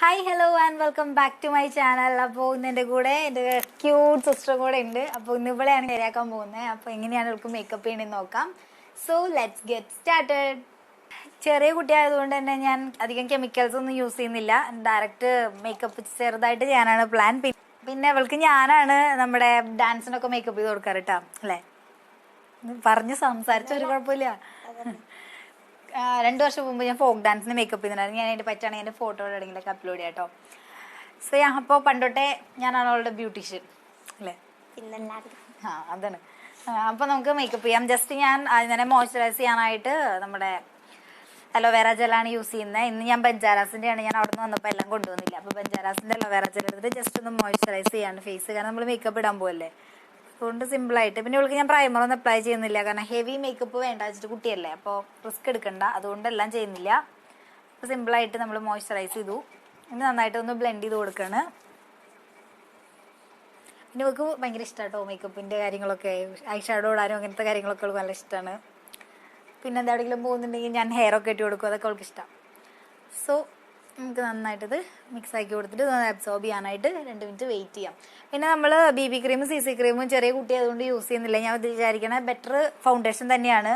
Hi hello and welcome back to my channel അപ്പോൾ ഇന്ന് എന്റെ കൂടെ എന്റെ ക്യൂട്ട് സിസ്റ്റർ കൂടെ ഉണ്ട്. അപ്പോൾ ഇന്ന് ഇവിടെയാണ് ശരിയാക്കാൻ പോകുന്നത്. അപ്പോൾ എങ്ങനെയാണ് അവൾക്ക് മേക്കപ്പ് ചെയ്യണമെന്ന് നോക്കാം. സോ ലെറ്റ്സ് ഗെറ്റ് സ്റ്റാർട്ടഡ് ചെറിയ കുട്ടിയായതുകൊണ്ട് തന്നെ ഞാൻ അധികം കെമിക്കൽസ് ഒന്നും യൂസ് ചെയ്യുന്നില്ല. ഡയറക്റ്റ് മേക്കപ്പ് ചെറുതായിട്ട് ചെയ്യാനാണ് പ്ലാൻ പിന്നെ അവൾക്ക് ഞാനാണ് നമ്മുടെ ഡാൻസിനൊക്കെ മേക്കപ്പ് ചെയ്ത് കൊടുക്കാറ് കേട്ടോ അല്ലേ? പറഞ്ഞ് സംസാരിച്ച ഒരു കുഴപ്പമില്ല. രണ്ട് വർഷം മുമ്പ് ഞാൻ ഫോക്ക് ഡാൻസിന് മേക്കപ്പ് ചെയ്തിട്ടുണ്ടായിരുന്നു. ഞാൻ അതിന്റെ പറ്റുകയാണെങ്കിൽ എന്റെ ഫോട്ടോ എവിടെയെങ്കിലൊക്കെ അപ്ലോഡ് ചെയ്യാം കേട്ടോ സോ ഞാൻ അപ്പോൾ പണ്ടോട്ടെ ഞാനാണ് അവളുടെ ബ്യൂട്ടീഷ്യൻ അല്ലേ? ആ അതാണ്. അപ്പോൾ നമുക്ക് മേക്കപ്പ് ചെയ്യാം. ജസ്റ്റ് ഞാൻ അതിനെ മോയ്സ്ചറൈസ് ചെയ്യാനായിട്ട് നമ്മുടെ അലോവേറ ജെല്ലാണ് യൂസ് ചെയ്യുന്നത്. ഇന്ന് ഞാൻ ബഞ്ചാരാസിന്റെയാണ് ഞാൻ അവിടെ നിന്ന് വന്നപ്പോൾ എല്ലാം കൊണ്ടുവന്നില്ല. അപ്പോൾ ബഞ്ചാരാസിന്റെ അലോവേറ ജെൽ എടുത്തിട്ട് ജസ്റ്റ് ഒന്ന് മോയ്സ്ചറൈസ് ചെയ്യാണ് ഫേസ് കാരണം നമ്മൾ മേക്കപ്പ് ഇടാൻ പോകല്ലേ അതുകൊണ്ട് സിമ്പിളായിട്ട് പിന്നെ ഇവൾക്ക് ഞാൻ പ്രൈമർ ഒന്നും അപ്ലൈ ചെയ്യുന്നില്ല. കാരണം ഹെവി മേക്കപ്പ് വേണ്ട വെച്ചിട്ട് കുട്ടിയല്ലേ. അപ്പോൾ റിസ്ക് എടുക്കണ്ട. അതുകൊണ്ട് എല്ലാം ചെയ്യുന്നില്ല. അപ്പോൾ സിമ്പിളായിട്ട് നമ്മൾ മോയ്സ്ചറൈസ് ചെയ്തു. ഇനി നന്നായിട്ട് ഒന്ന് ബ്ലെൻഡ് ചെയ്ത് കൊടുക്കുകയാണ് പിന്നെ ഇവൾക്ക് ഭയങ്കര ഇഷ്ടമാണ് മേക്കപ്പിന്റെ കാര്യങ്ങളൊക്കെ. ഐ ഷാഡോ ഇടാനും അങ്ങനത്തെ കാര്യങ്ങളൊക്കെ അവൾക്ക് നല്ല ഇഷ്ടമാണ് പിന്നെ എന്താണെങ്കിലും പോകുന്നുണ്ടെങ്കിൽ ഞാൻ ഹെയർ ഒക്കെ ഇട്ട് കൊടുക്കും. അതൊക്കെ അവൾക്ക് ഇഷ്ടമാണ് സോ നമുക്ക് മിക്സ് ആക്കി കൊടുത്തിട്ട് അബ്സോർബ് ചെയ്യാനായിട്ട് രണ്ട് മിനിറ്റ് വെയിറ്റ് ചെയ്യാം. പിന്നെ നമ്മൾ ബി ബി ക്രീമും സി സി ക്രീമും ചെറിയ കുട്ടി അതുകൊണ്ട് യൂസ് ചെയ്യുന്നില്ല. ഞാൻ വിചാരിക്കണ ബെറ്റർ ഫൗണ്ടേഷൻ തന്നെയാണ്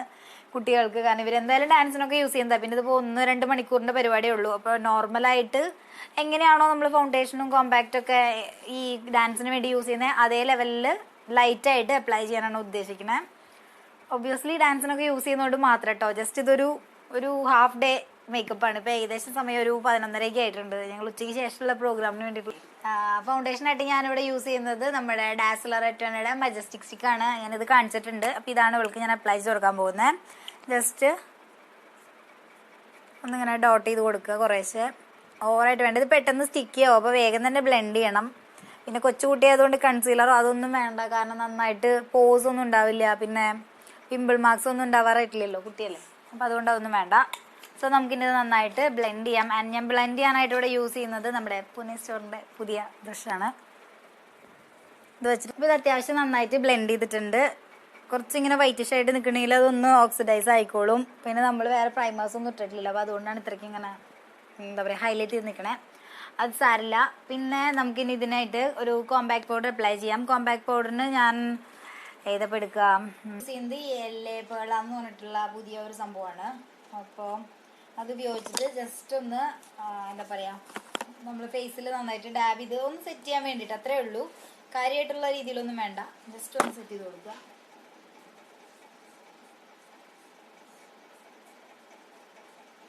കുട്ടികൾക്ക്. കാരണം ഇവരെന്തായാലും ഡാൻസിനൊക്കെ യൂസ് ചെയ്യുന്നത്. പിന്നെ ഇതിപ്പോൾ ഒന്ന് രണ്ട് മണിക്കൂറിന്റെ പരിപാടിയേ ഉള്ളൂ. അപ്പോൾ നോർമലായിട്ട് എങ്ങനെയാണോ നമ്മൾ ഫൗണ്ടേഷനും കോമ്പാക്റ്റൊക്കെ ഈ ഡാൻസിന് വേണ്ടി യൂസ് ചെയ്യുന്നത് അതേ ലെവലിൽ ലൈറ്റായിട്ട് അപ്ലൈ ചെയ്യാനാണ് ഉദ്ദേശിക്കുന്നത് ഒബ്വിയസ്ലി ഡാൻസിനൊക്കെ യൂസ് ചെയ്യുന്നതുകൊണ്ട് മാത്രം കേട്ടോ ജസ്റ്റ് ഇതൊരു ഒരു ഹാഫ് ഡേ മേക്കപ്പ് ആണ്. ഇപ്പോൾ ഏകദേശം സമയം ഒരു പതിനൊന്നരയൊക്കെ ആയിട്ടുണ്ട്. ഞങ്ങൾ ഉച്ചയ്ക്ക് ശേഷമുള്ള പ്രോഗ്രാമിന് വേണ്ടിയിട്ട്. ഫൗണ്ടേഷൻ ആയിട്ട് ഞാനിവിടെ യൂസ് ചെയ്യുന്നത് നമ്മുടെ ഡാസ്ലർ എറ്റോണയുടെ മജസ്റ്റിക് സ്റ്റിക്ക് ആണ്. ഞാനിത് കാണിച്ചിട്ടുണ്ട്. അപ്പോൾ ഇതാണ് ഇവൾക്ക് ഞാൻ അപ്ലൈ ചെയ്ത് കൊടുക്കാൻ പോകുന്നത് ജസ്റ്റ് ഒന്നിങ്ങനെ ഡോട്ട് ചെയ്ത് കൊടുക്കുക കുറേശ്ശെ. ഓവറായിട്ട് വേണ്ട. ഇത് പെട്ടെന്ന് സ്റ്റിക്ക് ചെയ്യുമോ അപ്പോൾ വേഗം തന്നെ ബ്ലെൻഡ് ചെയ്യണം. പിന്നെ കൊച്ചുകുട്ടി ആയതുകൊണ്ട് കൺസീലറോ അതൊന്നും വേണ്ട. കാരണം നന്നായിട്ട് പോസ് ഒന്നും ഉണ്ടാവില്ല. പിന്നെ പിമ്പിൾ മാർക്സ് ഒന്നും ഉണ്ടാവാറായിട്ടില്ലല്ലോ കുട്ടിയല്ലേ അപ്പോൾ അതുകൊണ്ട് അതൊന്നും വേണ്ട. സോ നമുക്കിത് നന്നായിട്ട് ബ്ലെൻഡ് ചെയ്യാം. ആൻഡ് ഞാൻ ബ്ലെൻഡ് ചെയ്യാനായിട്ട് ഇവിടെ യൂസ് ചെയ്യുന്നത് നമ്മുടെ പുനെ സ്റ്റോറിന്റെ പുതിയ ബ്രഷാണ് ഇത് വെച്ചിട്ട് ഇപ്പോൾ ഇത് അത്യാവശ്യം നന്നായിട്ട് ബ്ലെൻഡ് ചെയ്തിട്ടുണ്ട്. കുറച്ചിങ്ങനെ വൈറ്റിഷ് ആയിട്ട് നിൽക്കണമെങ്കിൽ അതൊന്ന് ഓക്സിഡൈസ് ആയിക്കോളും. പിന്നെ നമ്മൾ വേറെ പ്രൈമേഴ്സ് ഒന്നും ഇട്ടിട്ടില്ല അപ്പോൾ അതുകൊണ്ടാണ് ഇത്രയ്ക്ക് ഇങ്ങനെ എന്താ പറയുക ഹൈലൈറ്റ് ചെയ്ത് നിൽക്കണേ. അത് സാരില്ല. പിന്നെ നമുക്കിനി ഇതിനായിട്ട് ഒരു കോമ്പാക്ട് പൗഡർ അപ്ലൈ ചെയ്യാം. കോമ്പാക്ട് പൗഡറിന് ഞാൻ ഏതപ്പെടുക്കാം എന്ത് എല്ലേ പേളാന്ന് പറഞ്ഞിട്ടുള്ള പുതിയ ഒരു സംഭവമാണ്. അപ്പോൾ അത് ഉപയോഗിച്ചിട്ട് ജസ്റ്റ് ഒന്ന് എന്താ പറയാ നമ്മൾ ഫേസിൽ നന്നായിട്ട് ഡാബ് ചെയ്ത് ഒന്ന് സെറ്റ് ചെയ്യാൻ വേണ്ടിയിട്ട് അത്രേ ഉള്ളൂ. കാര്യമായിട്ടുള്ള രീതിയിലൊന്നും വേണ്ട. ജസ്റ്റ് ഒന്ന് സെറ്റ് ചെയ്ത് കൊടുക്കുക.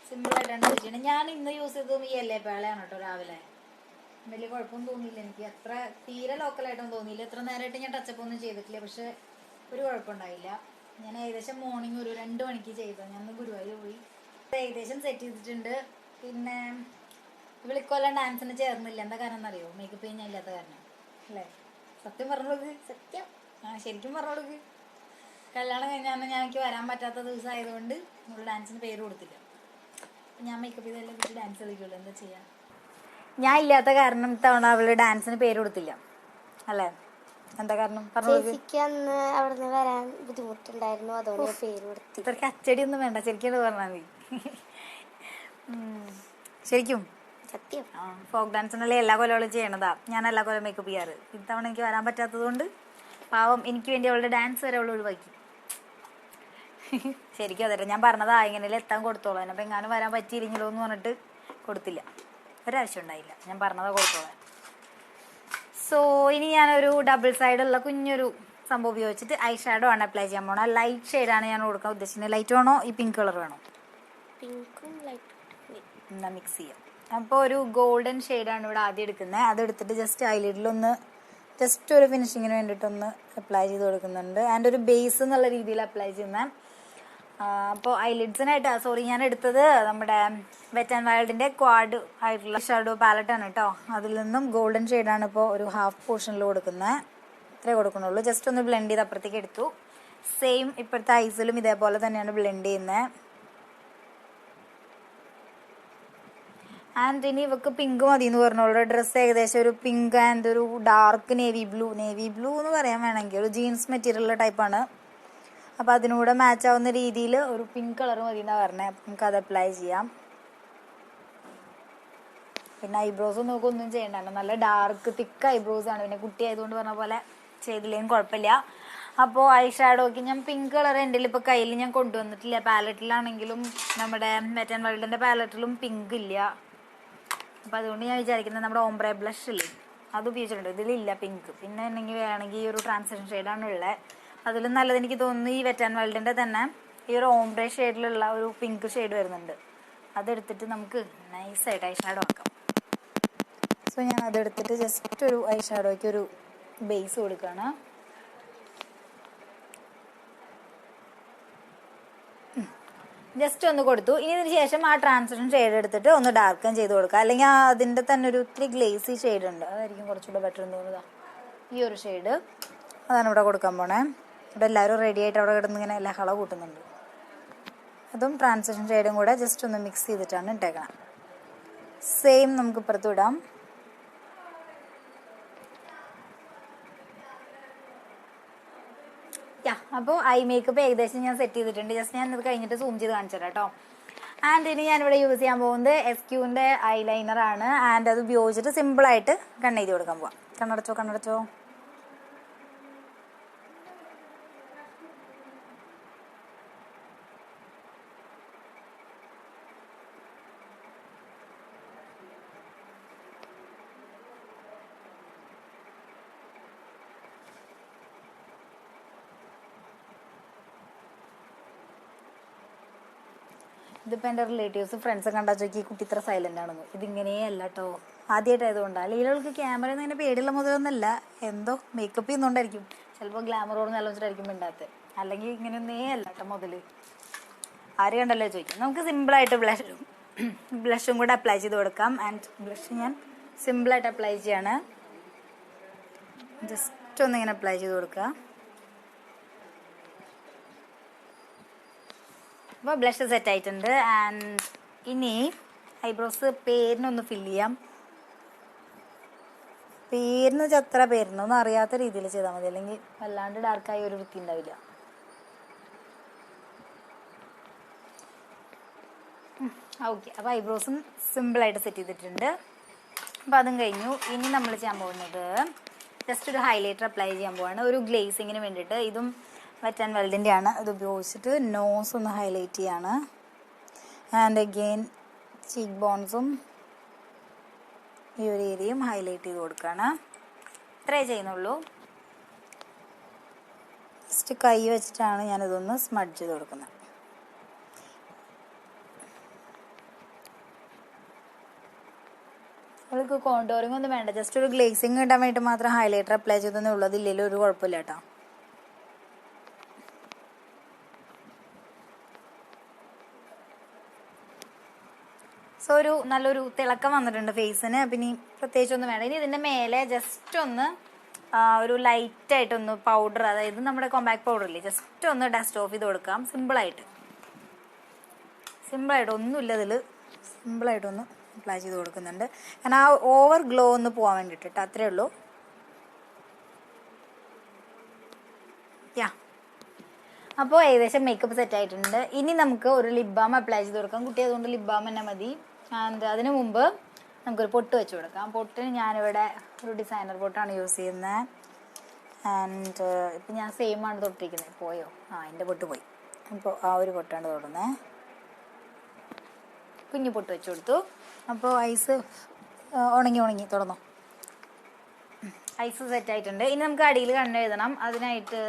സെറ്റ് ചെയ്യണത് ഞാൻ ഇന്ന് യൂസ് ചെയ്തതും ഈ എല്ലേ പേളയാണ് കേട്ടോ രാവിലെ. വലിയ കുഴപ്പമൊന്നും തോന്നിയില്ല എനിക്ക്. അത്ര തീരെ ലോക്കലായിട്ടൊന്നും തോന്നിയില്ല. എത്ര നേരമായിട്ട് ഞാൻ ടച്ചപ്പ് ഒന്നും ചെയ്തിട്ടില്ല. പക്ഷെ ഒരു കുഴപ്പമുണ്ടായില്ല. ഞാൻ ഏകദേശം മോർണിംഗ് ഒരു രണ്ട് മണിക്ക് ചെയ്തത് ഞാൻ ഗുരുവായൂർ പോയി. ഏകദേശം സെറ്റ് ചെയ്തിട്ടുണ്ട്. പിന്നെ വിളിക്കൊല്ലം ഡാൻസിന് ചേർന്നില്ല. എന്താ കാരണം എന്നറിയോ? മേക്കപ്പ് ചെയ്യാൻ ഇല്ലാത്ത കാരണം. അല്ലേ? സത്യം പറഞ്ഞോളൂ. സത്യം. ആ ശരിക്കും പറഞ്ഞോളൂ. കല്യാണം കഴിഞ്ഞാൽ ഞാൻ എനിക്ക് വരാൻ പറ്റാത്ത ദിവസം ആയതുകൊണ്ട് നമ്മൾ ഡാൻസിന് പേര് കൊടുത്തില്ല. ഞാൻ മേക്കപ്പ് ചെയ്തെല്ലാം കുറച്ച് ഡാൻസ് കളിക്കുള്ളൂ. എന്താ ചെയ്യാ? ഞാൻ ഇല്ലാത്ത കാരണം തവണ അവൾ ഡാൻസിന് പേര് കൊടുത്തില്ല. അല്ലേ? എന്താ കാരണം? പറഞ്ഞു ചേച്ചിക്ക് അന്ന് അവിടുന്ന് വരാൻ ബുദ്ധിമുട്ടുണ്ടായിരുന്നു അതുകൊണ്ട് പേര് കൊടുത്തു. ഇത്രയ്ക്ക് അച്ചടി ഒന്നും വേണ്ട ശരിക്കും പറഞ്ഞാൽ മതി. ശരിക്കും? സത്യം. ഫോക്ക് ഡാൻസിനല്ലേ എല്ലാ കൊല്ലങ്ങളും ചെയ്യണതാ. ഞാൻ എല്ലാ കൊല്ലം മേക്കപ്പ് ചെയ്യാറ്. ഇത്തവണ എനിക്ക് വരാൻ പറ്റാത്തത് കൊണ്ട് പാവം എനിക്ക് വേണ്ടി അവളുടെ ഡാൻസ് വരെ അവൾ ഒഴിവാക്കി. ശരിക്കും അതെ ഞാൻ പറഞ്ഞതാ ഇങ്ങനെ എത്താൻ കൊടുത്തോളാം. അപ്പം എങ്ങാനും വരാൻ പറ്റിയില്ലെങ്കിലോ എന്ന് പറഞ്ഞിട്ട് കൊടുത്തില്ല. ഒരാവശ്യം ഉണ്ടായില്ല. ഞാൻ പറഞ്ഞതാ കൊടുത്തോളാം സോ ഇനി ഞാനൊരു ഡബിൾ സൈഡുള്ള കുഞ്ഞൊരു സംഭവം ഉപയോഗിച്ചിട്ട് ഐ ഷാഡോ ആണ് അപ്ലൈ ചെയ്യാൻ പോണത്. ലൈറ്റ് ഷെയ്ഡാണ് ഞാൻ കൊടുക്കാൻ ഉദ്ദേശിക്കുന്നത്. ലൈറ്റ് വേണോ? ഈ പിങ്ക് കളർ വേണോ? പിങ്കും ലൈറ്റ് എന്നാ മിക്സ് ചെയ്യാം. അപ്പോൾ ഒരു ഗോൾഡൻ ഷെയ്ഡാണ് ഇവിടെ ആദ്യം എടുക്കുന്നത്. അതെടുത്തിട്ട് ജസ്റ്റ് ഐലിഡിലൊന്ന് ജസ്റ്റ് ഒരു ഫിനിഷിങ്ങിന് വേണ്ടിയിട്ടൊന്ന് അപ്ലൈ ചെയ്ത് കൊടുക്കുന്നുണ്ട്. ആൻഡ് ഒരു ബേസ് എന്നുള്ള രീതിയിൽ അപ്ലൈ ചെയ്യുന്നത്. അപ്പോൾ ഐലിഡ്സിനായിട്ട് സോറി ഞാൻ എടുത്തത് നമ്മുടെ വെറ്റ് ആൻഡ് വൈൽഡിന്റെ ക്വാഡ് ആയിട്ടുള്ള ഷാഡോ പാലറ്റാണ് കേട്ടോ അതിൽ നിന്നും ഗോൾഡൻ ഷെയ്ഡാണ് ഇപ്പോൾ ഒരു ഹാഫ് പോർഷനിൽ കൊടുക്കുന്നത് ഇത്രേ കൊടുക്കണുള്ളൂ ജസ്റ്റ് ഒന്ന് ബ്ലെൻഡ് ചെയ്ത് അപ്പുറത്തേക്ക് എടുത്തു. സെയിം ഇപ്പോഴത്തെ ഐസിലും ഇതേപോലെ തന്നെയാണ് ബ്ലെൻഡ് ചെയ്യുന്നത് ആൻഡ് ഇനി ഇവക്ക് പിങ്ക് മതി എന്ന് പറഞ്ഞോളൂ ഡ്രസ്സ് ഏകദേശം ഒരു പിങ്ക് ആൻഡ് ഒരു dark navy blue navy blue എന്ന് പറയാൻ വേണമെങ്കിൽ ഒരു ജീൻസ് മെറ്റീരിയൽ ടൈപ്പാണ് അപ്പോൾ അതിനൂടെ മാച്ച് ആവുന്ന രീതിയിൽ ഒരു പിങ്ക് കളർ മതി എന്നാണ് പറഞ്ഞത് അപ്പം നമുക്ക് അത് അപ്ലൈ ചെയ്യാം. പിന്നെ ഐബ്രോസ് നോക്കുക ഒന്നും ചെയ്യണ്ട. നല്ല ഡാർക്ക് തിക്ക് ഐബ്രോസ് ആണ്. പിന്നെ കുട്ടി ആയതുകൊണ്ട് പറഞ്ഞ പോലെ ചെയ്തില്ലെങ്കിലും കുഴപ്പമില്ല. അപ്പോൾ ഐ ഷാഡോക്ക് ഞാൻ പിങ്ക് കളർ എന്റെ ഇപ്പോൾ കയ്യിൽ ഞാൻ കൊണ്ടുവന്നിട്ടില്ല. പാലറ്റിലാണെങ്കിലും നമ്മുടെ മെറ്റൻ വേൾഡിന്റെ പാലറ്റിലും പിങ്ക് ഇല്ല. അപ്പോൾ അതുകൊണ്ട് ഞാൻ വിചാരിക്കുന്നത് നമ്മുടെ ഓംബ്രെ ബ്ലഷ് ഇല്ലേ? അത് ഉപയോഗിച്ചിട്ടുണ്ട്. ഇതിലില്ല പിങ്ക് പിന്നെ ഉണ്ടെങ്കിൽ വേണമെങ്കിൽ ഈ ഒരു ട്രാൻസ്ലേഷൻ ഷെയ്ഡാണ് ഉള്ളത് അതിലും നല്ലത് എനിക്ക് തോന്നുന്നു ഈ വെറ്റാൻ വേൾഡിന്റെ തന്നെ ഈ ഒരു ഓംബ്രേ ഷെയ്ഡിലുള്ള ഒരു പിങ്ക് ഷെയ്ഡ് വരുന്നുണ്ട്. അതെടുത്തിട്ട് നമുക്ക് നൈസായിട്ട് ഐ ഷാഡോ ആക്കാം. സോ ഞാൻ അതെടുത്തിട്ട് ജസ്റ്റ് ഒരു ഐ ഷാഡോയ്ക്ക് ഒരു ബേസ് കൊടുക്കുകയാണ്. ജസ്റ്റ് ഒന്ന് കൊടുത്തു. ഇനി ഇതിന് ശേഷം ആ ട്രാൻസ്ലേഷൻ ഷെയ്ഡ് എടുത്തിട്ട് ഒന്ന് ഡാർക്കൻ ചെയ്ത് കൊടുക്കുക. അല്ലെങ്കിൽ അതിന്റെ തന്നെ ഒരു ഒത്തിരി ഗ്ലേസി ഷെയ്ഡ് ഉണ്ട്. അതായിരിക്കും കുറച്ചുകൂടെ ബെറ്റർ എന്ന് തോന്നുക ഈ ഒരു ഷെയ്ഡ് അതാണ് ഇവിടെ കൊടുക്കാൻ പോണേ. ഇവിടെ എല്ലാവരും റെഡി ആയിട്ട് അവിടെ കിടന്ന് ഇങ്ങനെ ലഹള കൂട്ടുന്നുണ്ട്. അതും ട്രാൻസ്ലേഷൻ ഷെയ്ഡും കൂടെ ജസ്റ്റ് ഒന്ന് മിക്സ് ചെയ്തിട്ടാണ് ഇട്ടേക്കണം. സെയിം നമുക്ക് ഇപ്പുറത്ത് വിടാം അപ്പോൾ ഐ മേക്കപ്പ് ഏകദേശം ഞാൻ സെറ്റ് ചെയ്തിട്ടുണ്ട്. ജസ്റ്റ് ഞാൻ ഇത് കഴിഞ്ഞിട്ട് സൂം ചെയ്ത് കാണിച്ചു തരാം കേട്ടോ. ആൻഡ് ഇനി ഞാനിവിടെ യൂസ് ചെയ്യാൻ പോകുന്നത് എസ് ക്യൂവിന്റെ ഐ ലൈനർ ആണ്. ആൻഡ് അത് ഉപയോഗിച്ചിട്ട് സിമ്പിളായിട്ട് കണ്ണെഴുതി കൊടുക്കാൻ പോവാം. കണ്ണടച്ചോ കണ്ണടച്ചോ? ഇതിപ്പോൾ എന്റെ റിലേറ്റീവ്സ് ഫ്രണ്ട്സ് കണ്ടാ ചോദിക്കും ഈ കുട്ടി ഇത്ര സൈലന്റ് ആണെന്ന്. ഇതിങ്ങനെയേ അല്ല കേട്ടോ ആദ്യമായിട്ടായതുകൊണ്ട് അല്ലെങ്കിൽ അവൾക്ക് ക്യാമറ ഒന്നും അങ്ങനെ പേടിയുള്ള മുതലൊന്നുമല്ല എന്തോ മേക്കപ്പ് ചെയ്യുന്നുണ്ടായിരിക്കും. ചിലപ്പോൾ ഗ്ലാമറോട് നല്ല വെച്ചിട്ടായിരിക്കും മിണ്ടാത്തത് അല്ലെങ്കിൽ ഇങ്ങനെയൊന്നേ അല്ല കേട്ടോ മുതൽ ആര് കണ്ടല്ലോ ചോദിക്കും നമുക്ക് സിമ്പിളായിട്ട് ബ്ലഷും ബ്ലഷും കൂടെ അപ്ലൈ ചെയ്ത് കൊടുക്കാം. ആൻഡ് ബ്ലഷ് ഞാൻ സിമ്പിളായിട്ട് അപ്ലൈ ചെയ്യാണ്. ജസ്റ്റ് ഒന്ന് ഇങ്ങനെ അപ്ലൈ ചെയ്ത് കൊടുക്കുക അപ്പോൾ ബ്ലഷ് സെറ്റ് ആയിട്ടുണ്ട്. ആൻഡ് ഇനി ഐബ്രോസ് പേരിനൊന്ന് ഫിൽ ചെയ്യാം. പേരിന് ചത്ര പേരിനൊന്നും അറിയാത്ത രീതിയിൽ ചെയ്താൽ മതി. അല്ലെങ്കിൽ വല്ലാണ്ട് ഡാർക്കായി ഒരു വൃത്തി ഉണ്ടാവില്ല. ഓക്കെ അപ്പോൾ ഐബ്രോസും സിമ്പിളായിട്ട് സെറ്റ് ചെയ്തിട്ടുണ്ട്. അപ്പോൾ അതും കഴിഞ്ഞു. ഇനി നമ്മൾ ചെയ്യാൻ പോകുന്നത് ജസ്റ്റ് ഒരു ഹൈലൈറ്റർ അപ്ലൈ ചെയ്യാൻ പോവാണ്. ഒരു ഗ്ലേസിങ്ങിന് വേണ്ടിയിട്ട്. ഇതും വെറ്റ് ആൻഡ് വെൽഡിന്റെ ആണ്. ഇത് ഉപയോഗിച്ചിട്ട് നോസ് ഒന്ന് ഹൈലൈറ്റ് ചെയ്യാണ്. ആൻഡ് അഗെയിൻ ചീക്ക് ബോൺസും ഈ ഒരു ഏരിയയും ഹൈലൈറ്റ് ചെയ്ത് കൊടുക്കുകയാണ് ഇത്രേ ചെയ്യുന്നുള്ളൂ. ജസ്റ്റ് കൈ വെച്ചിട്ടാണ് ഞാനിതൊന്ന് സ്മഡ്ജ് ചെയ്ത് കൊടുക്കുന്നത്. അവൾക്ക് കോണ്ടോറിംഗ് ഒന്നും വേണ്ട. ജസ്റ്റ് ഒരു ഗ്ലേസിങ് കിട്ടാൻ വേണ്ടി മാത്രം ഹൈലൈറ്റർ അപ്ലൈ ചെയ്തൊന്നും ഉള്ളൂ. അതില്ലെങ്കിലും ഒരു കുഴപ്പമില്ല കേട്ടോ. സോ ഒരു നല്ലൊരു തിളക്കം വന്നിട്ടുണ്ട് ഫേസിന് പിന്നെ പ്രത്യേകിച്ചൊന്നും വേണ്ട. ഇനി ഇതിന്റെ മേലെ ജസ്റ്റ് ഒന്ന് ഒരു ലൈറ്റ് ആയിട്ട് ഒന്ന് പൗഡർ അതായത് നമ്മുടെ കോമ്പാക്ട് പൗഡർ ഇല്ലേ ജസ്റ്റ് ഒന്ന് ഡസ്റ്റ് ഓഫ് ചെയ്ത് കൊടുക്കാം. സിമ്പിൾ ആയിട്ട്. സിമ്പിളായിട്ട് സിമ്പിളായിട്ട് ഒന്നുമില്ല ഇതിൽ ഒന്ന് അപ്ലൈ ചെയ്ത് കൊടുക്കുന്നുണ്ട്. കാരണം ആ ഓവർ ഗ്ലോ ഒന്ന് പോകാൻ വേണ്ടിയിട്ട് കേട്ടോ അത്രേ ഉള്ളൂ. യാ അപ്പോൾ ഏകദേശം മേക്കപ്പ് സെറ്റ് ആയിട്ടുണ്ട്. ഇനി നമുക്ക് ഒരു ലിപ് ബാം അപ്ലൈ ചെയ്ത് കൊടുക്കാം. കുട്ടി അതുകൊണ്ട് ലിപ് ബാം തന്നെ മതി. ആൻഡ് അതിനു മുമ്പ് നമുക്കൊരു പൊട്ട് വെച്ച് കൊടുക്കാം. പൊട്ടിന് ഞാനിവിടെ ഒരു ഡിസൈനർ പൊട്ടാണ് യൂസ് ചെയ്യുന്നത് ആൻഡ് ഇപ്പം ഞാൻ സെയിം ആണ് തൊട്ടിരിക്കുന്നത് പോയോ? ആ എന്റെ പൊട്ട് പോയി. അപ്പോൾ ആ ഒരു പൊട്ടാണ് തൊടുന്നത് കുഞ്ഞു പൊട്ട് വെച്ച് കൊടുത്തു. അപ്പോൾ ഐസ് ഉണങ്ങി ഉണങ്ങി തുടങ്ങും ഐസ് സെറ്റ് ആയിട്ടുണ്ട്. ഇനി നമുക്ക് അടിയിൽ കണ്ണ് എഴുതണം. അതിനായിട്ട്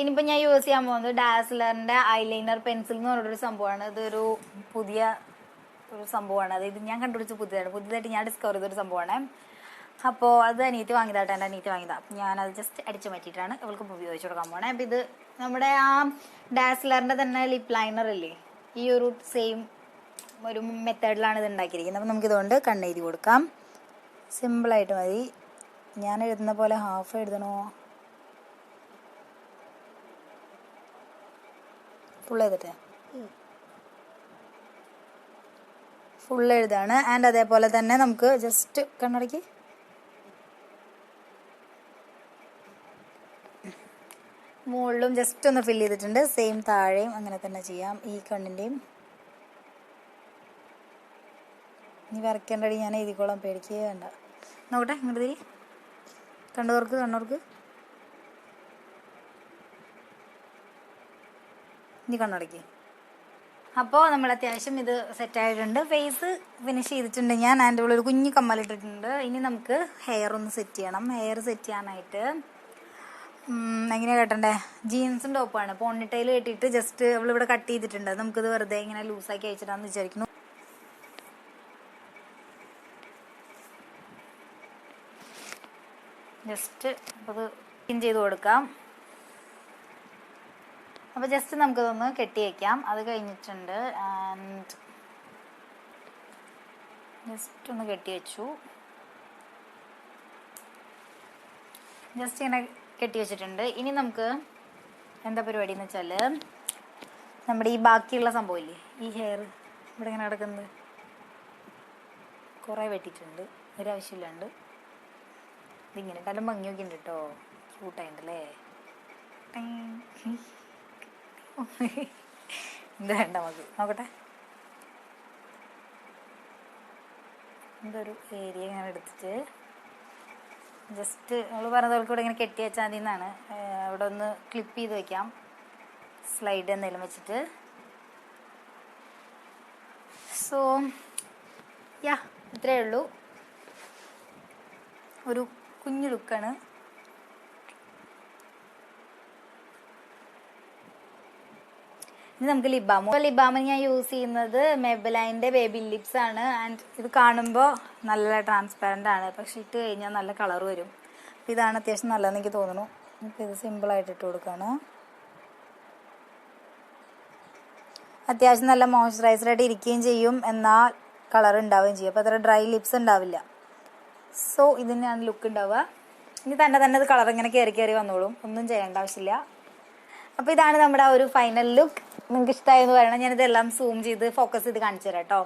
ഇനിയിപ്പോൾ ഞാൻ യൂസ് ചെയ്യാൻ പോകുന്നത് ഡാസ്ലറിന്റെ ഐലൈനർ പെൻസിൽ എന്ന് പറഞ്ഞൊരു സംഭവമാണ്. ഇതൊരു പുതിയ ഒരു സംഭവമാണ്. അതായത് ഞാൻ കണ്ടുപിടിച്ച പുതിയതാണ്. പുതിയതായിട്ട് ഞാൻ ഡിസ്കവർ ചെയ്തൊരു സംഭവമാണ്. അപ്പോൾ അത് അനിയത്തി വാങ്ങിയതായിട്ട് എന്റെ അനിയത്തി വാങ്ങിയതാണ് ഞാനത് ജസ്റ്റ് അടിച്ചു മാറ്റിയിട്ടാണ് ഇവൾക്ക് ഉപയോഗിച്ച് കൊടുക്കാൻ പോണേ. അപ്പോൾ ഇത് നമ്മുടെ ആ ഡാസ്ലറിന്റെ തന്നെ ലിപ് ലൈനർ ഇല്ലേ? ഈ ഒരു സെയിം ഒരു മെത്തേഡിലാണ് ഇത് ഉണ്ടാക്കിയിരിക്കുന്നത്. അപ്പം നമുക്കിതുകൊണ്ട് കണ്ണെഴുതി കൊടുക്കാം. സിമ്പിളായിട്ട് മതി. ഞാൻ എഴുതുന്ന പോലെ ഹാഫ് എഴുതണോ? ഫുൾ എഴുതട്ടെ? ഫുൾ എഴുതാണ്. ആൻഡ് അതേപോലെ തന്നെ നമുക്ക് ജസ്റ്റ് കണ്ണടക്കി. മുകളിലും ജസ്റ്റ് ഒന്ന് ഫില്ല് ചെയ്തിട്ടുണ്ട്. സെയിം താഴെയും അങ്ങനെ തന്നെ ചെയ്യാം. ഈ കണ്ണിന്റെയും ഇനി വരയ്ക്കേണ്ടടി ഞാൻ എഴുതിക്കോളാം. പേടിക്കുകയേ വേണ്ട. നോക്കട്ടെ ഇങ്ങോട്ട് തിരി. കണ്ണൂർക്ക് കണ്ണൂർക്ക് ഇനി കണ്ണടക്കി. അപ്പോൾ നമ്മൾ അത്യാവശ്യം ഇത് സെറ്റ് ആയിട്ടുണ്ട്. ഫേസ് ഫിനിഷ് ചെയ്തിട്ടുണ്ട് ഞാൻ. അതിന്റെ ഉള്ളിൽ കുഞ്ഞു കമ്മലിട്ടിട്ടുണ്ട്. ഇനി നമുക്ക് ഹെയർ ഒന്ന് സെറ്റ് ചെയ്യണം. ഹെയർ സെറ്റ് ചെയ്യാനായിട്ട് എങ്ങനെയാണ് കേട്ടണ്ടേ? ജീൻസും ടോപ്പാണ് പോണിട്ടയിൽ കെട്ടിയിട്ട് ജസ്റ്റ് അവളിവിടെ കട്ട് ചെയ്തിട്ടുണ്ട്. നമുക്കിത് വെറുതെ ഇങ്ങനെ ലൂസാക്കി അയച്ചിട്ടാന്ന് വിചാരിക്കുന്നു. ജസ്റ്റ് അത് ചെയ്ത് കൊടുക്കാം. അപ്പോൾ ജസ്റ്റ് നമുക്കിതൊന്ന് കെട്ടി വെക്കാം അത് കഴിഞ്ഞിട്ടുണ്ട്. ആൻഡ് ജസ്റ്റ് ഒന്ന് കെട്ടി വെച്ചു ജസ്റ്റ് ഇങ്ങനെ കെട്ടി വെച്ചിട്ടുണ്ട് ഇനി നമുക്ക് എന്താ പരിപാടി എന്ന് വെച്ചാൽ നമ്മുടെ ഈ ബാക്കിയുള്ള സംഭവമില്ലേ? ഈ ഹെയർ ഇവിടെ ഇങ്ങനെ കിടക്കുന്നത്. കുറേ വെട്ടിയിട്ടുണ്ട്. ഒരാവശ്യമില്ലാണ്ട്. ഇതിങ്ങനെ നല്ല ഭംഗിയൊക്കെ ഉണ്ട് കേട്ടോ. ക്യൂട്ടായിട്ടുണ്ടല്ലേ ഇത് വേണ്ട നമുക്ക്. നോക്കട്ടെ. ഇതൊരു ഏരിയ ഇങ്ങനെ എടുത്തിട്ട് ജസ്റ്റ് നമ്മൾ പറഞ്ഞ കൂടെ ഇങ്ങനെ കെട്ടി വെച്ചാൽ മതി എന്നാണ് അവിടെ ഒന്ന് ക്ലിപ്പ് ചെയ്ത് വെക്കാം. സ്ലൈഡ് എന്തെങ്കിലും വെച്ചിട്ട്. സോ യാ ഇത്രയേ ഉള്ളൂ. ഒരു കുഞ്ഞു ലുക്കാണ് ഇനി നമുക്ക് ലിബാമോ. ലിബാമ് ഞാൻ യൂസ് ചെയ്യുന്നത് മെബലൈന്റെ ബേബി ലിപ്സ് ആണ്. ആൻഡ് ഇത് കാണുമ്പോൾ നല്ല ട്രാൻസ്പെറന്റ് ആണ്. പക്ഷെ ഇട്ട് കഴിഞ്ഞാൽ നല്ല കളർ വരും. അപ്പോൾ ഇതാണ് അത്യാവശ്യം നല്ലതെന്ന് എനിക്ക് തോന്നുന്നു. അപ്പോൾ ഇത് സിമ്പിളായിട്ട് ഇട്ട് കൊടുക്കുകയാണ് അത്യാവശ്യം നല്ല മോയ്സ്ചറൈസറായിട്ട് ഇരിക്കുകയും ചെയ്യും. എന്നാൽ കളർ ഉണ്ടാവുകയും ചെയ്യും. അപ്പോൾ അത്ര ഡ്രൈ ലിപ്സ് ഉണ്ടാവില്ല. സോ ഇതിനാണ് ലുക്ക് ഉണ്ടാവുക. ഇനി തന്നെ തന്നെ ഇത് കളർ ഇങ്ങനെ കയറി കയറി വന്നോളും. ഒന്നും ചെയ്യേണ്ട ആവശ്യമില്ല. അപ്പോൾ ഇതാണ് നമ്മുടെ ഒരു ഫൈനൽ ലുക്ക് നിങ്ങൾക്ക് ഇഷ്ടമായെന്ന് പറയണം. ഞാനിതെല്ലാം സൂം ചെയ്ത് ഫോക്കസ് ചെയ്ത് കാണിച്ചു തരാം കേട്ടോ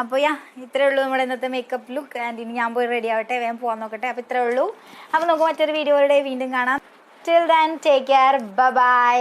അപ്പോൾ യാ ഇത്രയേ ഉള്ളൂ നമ്മുടെ ഇന്നത്തെ മേക്കപ്പ് ലുക്ക് ആൻഡ് ഇനി ഞാൻ പോയി റെഡി ആവട്ടെ വേഗം പോകാൻ നോക്കട്ടെ. അപ്പോൾ ഇത്രയേ ഉള്ളൂ. അപ്പോൾ നമുക്ക് മറ്റൊരു വീഡിയോയുടെ വീണ്ടും കാണാം. Till then take care bye